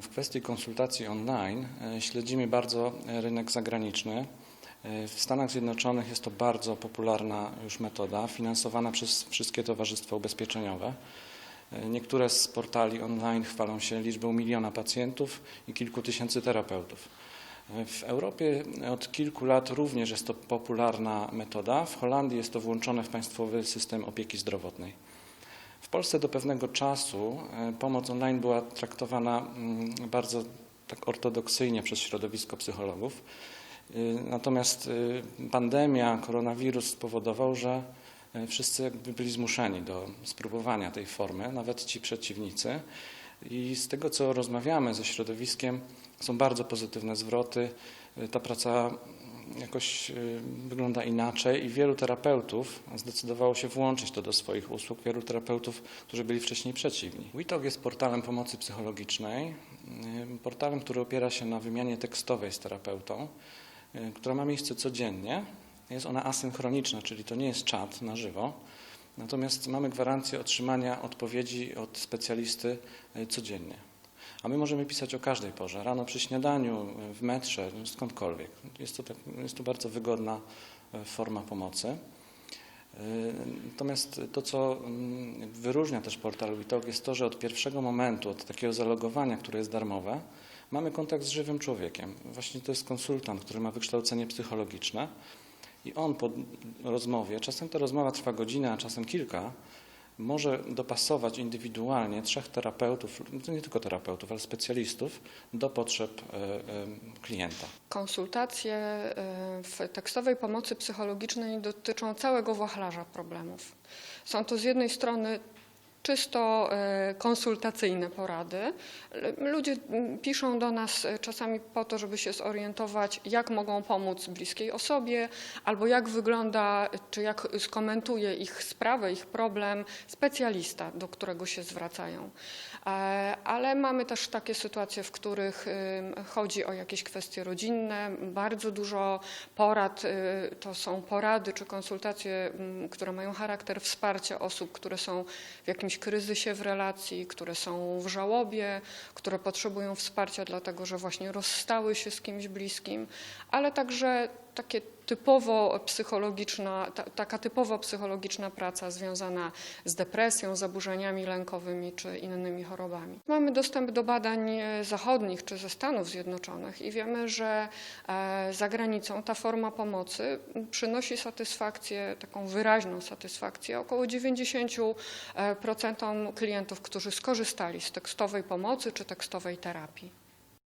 W kwestii konsultacji online e, śledzimy bardzo rynek zagraniczny. E, W Stanach Zjednoczonych jest to bardzo popularna już metoda, finansowana przez wszystkie towarzystwa ubezpieczeniowe. E, Niektóre z portali online chwalą się liczbą miliona pacjentów i kilku tysięcy terapeutów. W Europie od kilku lat również jest to popularna metoda. W Holandii jest to włączone w państwowy system opieki zdrowotnej. W Polsce do pewnego czasu e, pomoc online była traktowana mm, bardzo tak ortodoksyjnie przez środowisko psychologów. Y, Natomiast y, pandemia, koronawirus spowodował, że e, wszyscy jakby byli zmuszeni do spróbowania tej formy, nawet ci przeciwnicy. I z tego, co rozmawiamy ze środowiskiem, są bardzo pozytywne zwroty. Ta praca jakoś y, wygląda inaczej i wielu terapeutów zdecydowało się włączyć to do swoich usług, wielu terapeutów, którzy byli wcześniej przeciwni. WeTalk jest portalem pomocy psychologicznej, y, portalem, który opiera się na wymianie tekstowej z terapeutą, y, która ma miejsce codziennie. Jest ona asynchroniczna, czyli to nie jest czat na żywo, natomiast mamy gwarancję otrzymania odpowiedzi od specjalisty codziennie. A my możemy pisać o każdej porze, rano przy śniadaniu, w metrze, skądkolwiek. Jest to, tak, jest to bardzo wygodna e, forma pomocy. E, Natomiast to, co mm, wyróżnia też portal WeTalk jest to, że od pierwszego momentu, od takiego zalogowania, które jest darmowe, mamy kontakt z żywym człowiekiem. Właśnie to jest konsultant, który ma wykształcenie psychologiczne i on po rozmowie, czasem ta rozmowa trwa godzinę, a czasem kilka, może dopasować indywidualnie trzech terapeutów, nie tylko terapeutów, ale specjalistów do potrzeb e, e, klienta. Konsultacje e, w tekstowej pomocy psychologicznej dotyczą całego wachlarza problemów. Są to z jednej strony czysto e, konsultacyjne porady. Ludzie piszą do nas e, czasami po to, żeby się zorientować, jak mogą pomóc bliskiej osobie, albo jak wygląda, czy jak skomentuje ich sprawę, ich problem specjalista, do którego się zwracają. E, Ale mamy też takie sytuacje, w których chodzi o jakieś kwestie rodzinne. Bardzo dużo porad to są porady czy konsultacje, które mają charakter wsparcia osób, które są w jakimś kryzysie w relacji, które są w żałobie, które potrzebują wsparcia, dlatego że właśnie rozstały się z kimś bliskim, ale także takie typowo psychologiczna, ta, taka typowo psychologiczna praca związana z depresją, zaburzeniami lękowymi czy innymi chorobami. Mamy dostęp do badań e, zachodnich czy ze Stanów Zjednoczonych i wiemy, że e, za granicą ta forma pomocy przynosi satysfakcję, taką wyraźną satysfakcję około 90% klientów, którzy skorzystali z tekstowej pomocy czy tekstowej terapii.